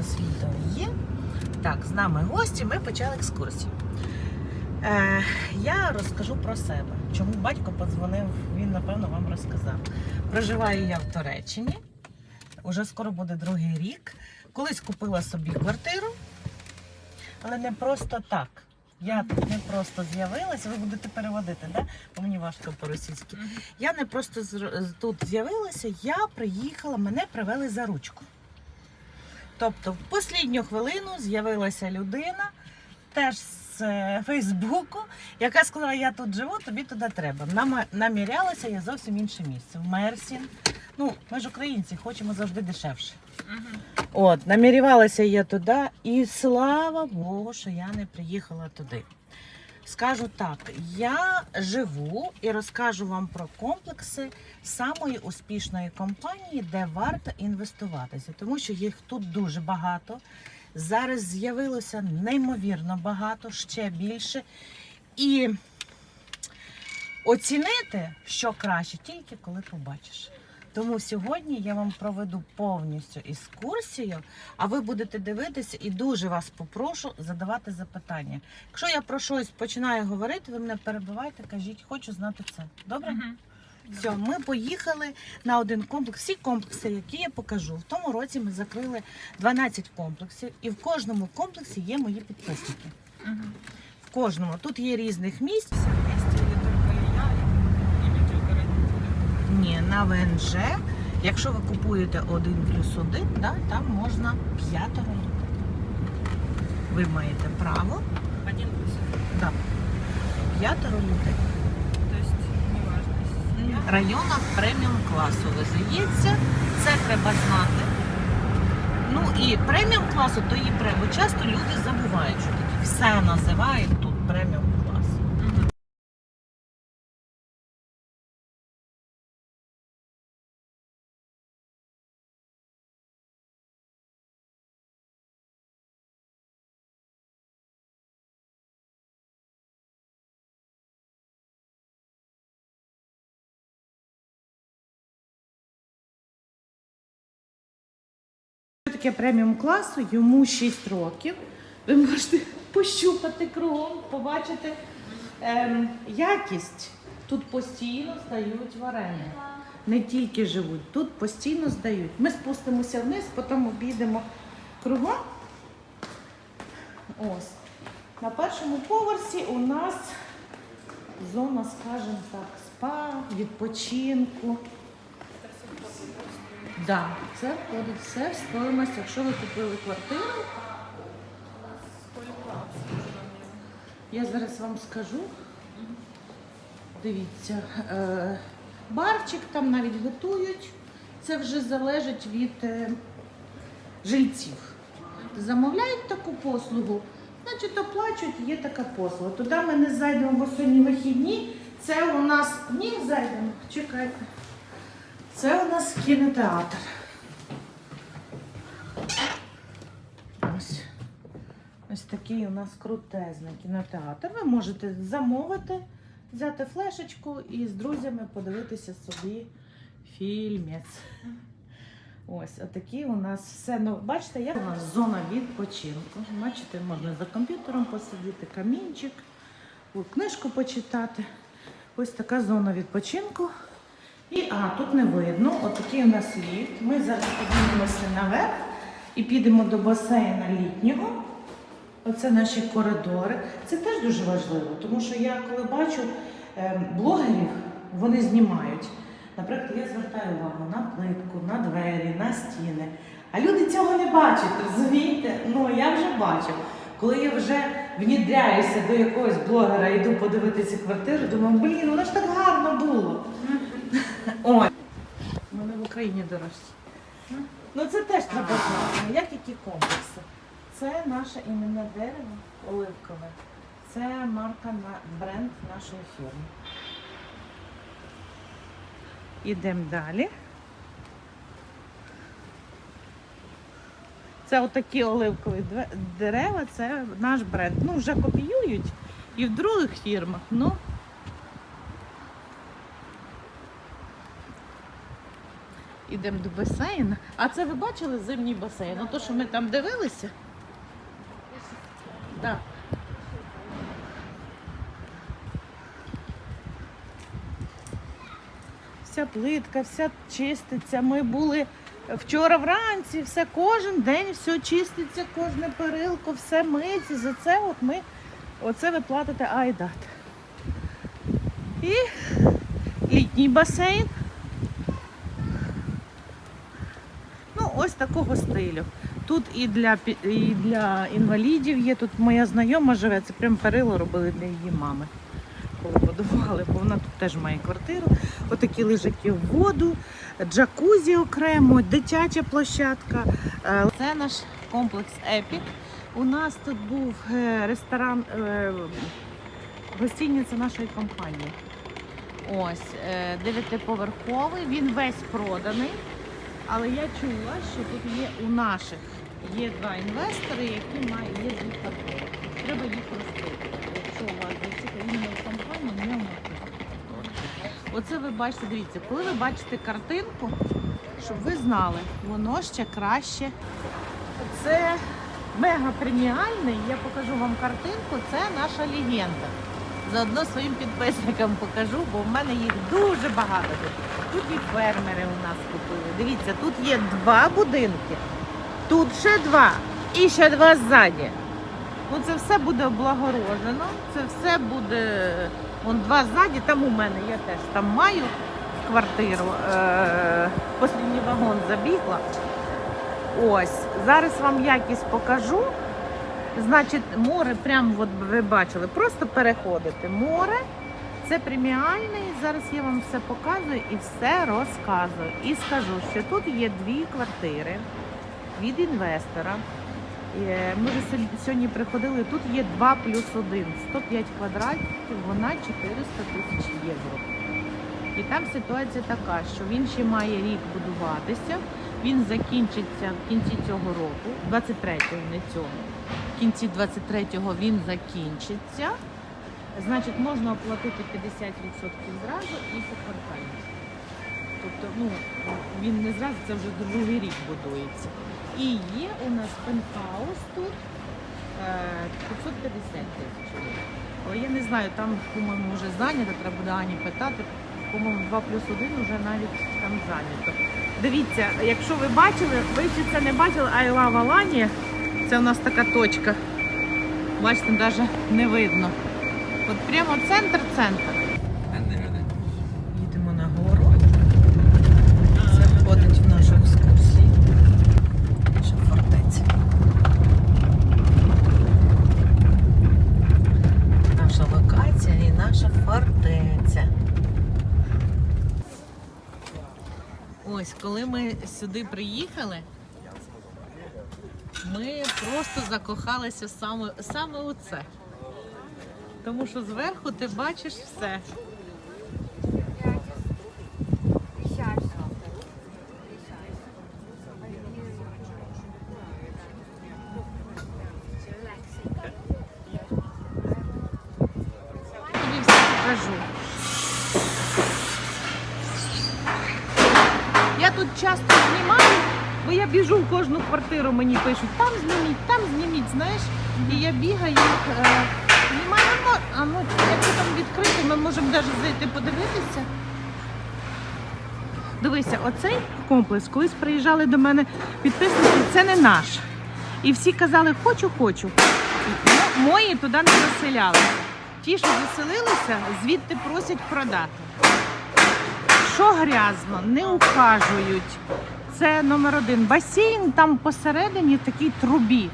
нас відео є. Так, з нами гості, ми почали екскурсію. Е, я розкажу про себе. Чому батько подзвонив, він, напевно, вам розказав. Проживаю я в Туреччині. Уже скоро буде другий рік. Колись купила собі квартиру, але не просто так. Я тут не просто з'явилася, ви будете переводити, да? бо мені важко по-російськи. Я не просто тут з'явилася, я приїхала, мене привели за ручку. Тобто, в останню хвилину з'явилася людина, теж з е, Фейсбуку, яка сказала, я тут живу, тобі туди треба. Намірялася я зовсім інше місце. В Мерсін. Ну, ми ж українці, хочемо завжди дешевше. От, намірювалася я туди, і слава Богу, що я не приїхала туди. Скажу так, я живу і розкажу вам про комплекси самої успішної компанії, де варто інвестуватися, тому що їх тут дуже багато. Зараз з'явилося неймовірно багато, ще більше. І оцінити, що краще, тільки коли побачиш. Тому сьогодні я вам проведу повністю екскурсію, а ви будете дивитися і дуже вас попрошу задавати запитання. Якщо я про щось починаю говорити, ви мене перебивайте, кажіть, хочу знати це. Добре? Все, ми поїхали на один комплекс. Всі комплекси, які я покажу. В тому році ми закрили 12 комплексів, і в кожному комплексі є мої підписники. В кожному. Тут є різних місць. Ні, на ВНЖ. Якщо ви купуєте один плюс один, да, там можна п'ятеро людей. Ви маєте право Один плюс один. да, п'ятеро людей. То есть неважно. В районах преміум класу визається. Це треба знати. Ну і преміум класу, то і преміум. Часто люди забувають, що таке все називають тут преміум таке преміум класу? Йому 6 років. Ви можете пощупати кругом, побачити ем, якість. Тут постійно здають варення. Не тільки живуть, тут постійно здають. Ми спустимося вниз, потім обійдемо кругом. Ось. На першому поверсі у нас зона, скажімо так, спа, відпочинку. Да, це входить все в стоїмость, якщо ви купили квартиру. Я зараз вам скажу. Дивіться, е, барчик там навіть готують. Це вже залежить від е, жильців. Замовляють таку послугу, значить оплачують, є така послуга. Туди ми не зайдемо, бо сьогодні вихідні. Це у нас ні, зайдемо, чекайте. Це у нас кінотеатр. Ось. Ось такий у нас крутезний кінотеатр. Ви можете замовити, взяти флешечку і з друзями подивитися собі фільмець. Ось, отакі у нас все. Ну, бачите, як у нас зона відпочинку. Бачите, можна за комп'ютером посидіти, камінчик, книжку почитати. Ось така зона відпочинку. І а, тут не видно. Отакий у нас ліфт. Ми зараз піднімемося наверх і підемо до басейна літнього. Оце наші коридори. Це теж дуже важливо, тому що я коли бачу е, блогерів, вони знімають. Наприклад, я звертаю увагу на плитку, на двері, на стіни. А люди цього не бачать, розумієте? Ну я вже бачу. Коли я вже внідряюся до якогось блогера, йду подивитися квартиру, думаю, блін, воно ж так гарно було. Ой. Вони в Україні дорожчі. Ну це теж треба знати. Як які комплекси? Це наше іменне дерево оливкове. Це марка на бренд нашої фірми. Ідемо далі. Це отакі оливкові дерева, це наш бренд. Ну, вже копіюють і в других фірмах. Ну, Ідемо до басейну. А це ви бачили зимній басейн? Ну, то, що ми там дивилися? Так. Вся плитка, вся чиститься. Ми були вчора вранці, все кожен день все чиститься, кожне перилко, все миється. За це от ми, оце ви платите айдат. І літній басейн. Ось такого стилю. Тут і для, і для інвалідів є. Тут моя знайома живе, це прям перило робили для її мами. Коли будували, бо вона тут теж має квартиру. Отакі лежаки в воду, джакузі окремо, дитяча площадка. Е, Це наш комплекс Епік. У нас тут був е, ресторан, е, гостиниця нашої компанії. Ось, дев'ятиповерховий, він весь проданий. Але я чула, що тут є у наших є два інвестори, які мають є дві квартири. Треба їх розпитувати. Якщо у вас зацікавлена в компанії, не можна. Оце ви бачите, дивіться, коли ви бачите картинку, щоб ви знали, воно ще краще. Це мега преміальний. Я покажу вам картинку. Це наша легенда. Заодно своїм підписникам покажу, бо в мене їх дуже багато тут. І фермери у нас купили. Дивіться, тут є два будинки, тут ще два і ще два ззаді. Ну це все буде облагорожено, це все буде. Вон два ззаді, там у мене я теж там маю квартиру. Е- Послідній вагон забігла. Ось, зараз вам якість покажу. Значить, море, прямо от ви бачили, просто переходите. Море це преміальний. Зараз я вам все показую і все розказую. І скажу, що тут є дві квартири від інвестора. Е, Ми вже сьогодні- приходили. Тут є 2 плюс 1, 105 квадратів, вона 400 тисяч євро. І там ситуація така, що він ще має рік будуватися. Він закінчиться в кінці цього року, 23-го, не цього. В кінці 23-го він закінчиться. Значить, можна оплатити 50% зразу і поквартально. Тобто, ну, він не зразу, це вже другий рік будується. І є у нас пентхаус тут е, 550 тисяч. Але я не знаю, там, по-моєму, вже зайнято, треба буде Ані питати. По-моєму, 2 плюс 1 вже навіть там зайнято. Дивіться, якщо ви бачили, ви чи це не бачили, Айла Валані, це у нас така точка. Бачите, навіть не видно. От прямо центр-центр. Їдемо на гору. Це входить в нашу екскурсію. Наша фортеця. Наша локація і наша фортеця. Ось, коли ми сюди приїхали, ми просто закохалися саме, саме у це. Тому що зверху ти бачиш все. Я тут часто бо я біжу в кожну квартиру, мені пишуть, там зніміть, там зніміть, знаєш. І я бігаю, е, знімаю, ну, а ну, якщо там відкрито, ми можемо навіть зайти подивитися. Дивися, оцей комплекс, колись приїжджали до мене підписники, це не наш. І всі казали, хочу, хочу. М- Мої туди не заселялися. Ті, що заселилися, звідти просять продати. Що грязно, не ухажують. Це номер один. Басейн там посередині в такій трубі.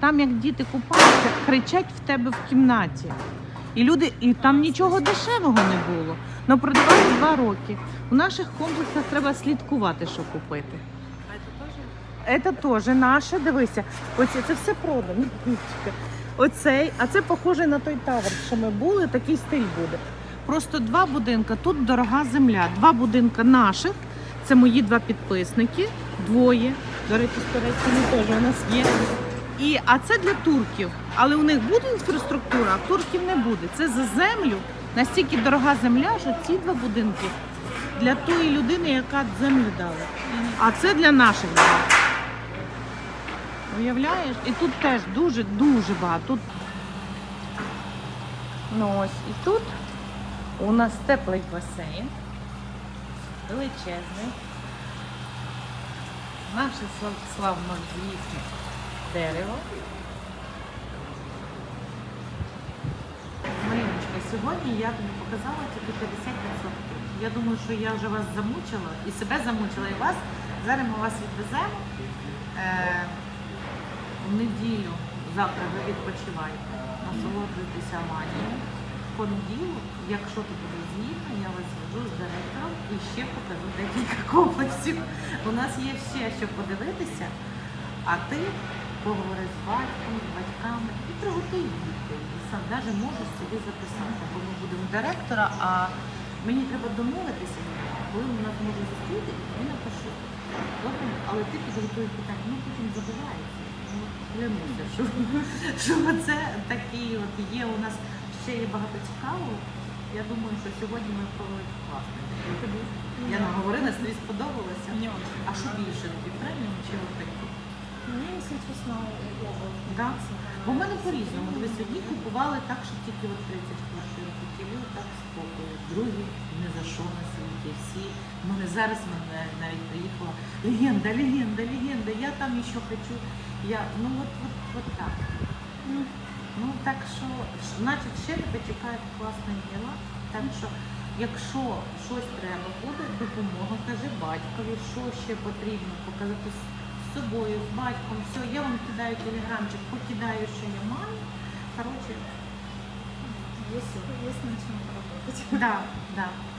Там, як діти купаються, кричать в тебе в кімнаті. І люди, і там нічого дешевого не було. Но продавали два роки. У наших комплексах треба слідкувати, що купити. А? Це теж наше, дивися. Оце це все продано. Оцей, а це похоже на той тавер, що ми були, такий стиль буде. Просто два будинка. Тут дорога земля. Два будинка наших. Це мої два підписники, двоє. До речі, з теж у нас є. І, а це для турків. Але у них буде інфраструктура, а турків не буде. Це за землю. Настільки дорога земля, що ці два будинки для тої людини, яка землю дала. А це для наших. Уявляєш? І тут теж дуже-дуже багато. Тут... Ну ось і тут у нас теплий басейн. Величезний. Наше слав- славнозвісне дерево. Маріночка, сьогодні я тобі показала тільки 50%. Я думаю, що я вже вас замучила і себе замучила, і вас. Зараз ми вас відвеземо. Е, в неділю, завтра ви відпочиваєте, насолоджуйтеся Аланією. Понеділок, якщо ти буде згідна, я вас зв'яжу з директором і ще покажу декілька комплексів. У нас є ще що подивитися, а ти поговори з батьком, з батьками і приготуй дітей. І сам навіть можеш собі записати, бо ми будемо директора, а мені треба домовитися, коли він нас може зустріти, і напишу. Але ти підготуєш питання, ну потім забувається. Ну, клянуся, що, що це такий от є у нас ще є багато цікавого. Я думаю, що сьогодні ми провели класно. Я наговорилась, тобі сподобалося. А що більше тобі преміум чи отакі? Если честно, оба. Да? Бо в мене по-різному. Дивись, одні купували так, що тільки от 30 квартир, хотіли так спокою. Другі не за що на світі. Всі. У мене зараз мене навіть приїхала легенда, легенда, легенда. Я там ще хочу. Я, ну от, от, от так. Ну, так що, значить, ще тебе чекають класні діла. Так що, якщо щось треба буде, допомога, кажи батькові, що ще потрібно показати з собою, з батьком, все, я вам кидаю телеграмчик, покидаю, що я маю. Коротше, есть, есть над чем работать. да, да.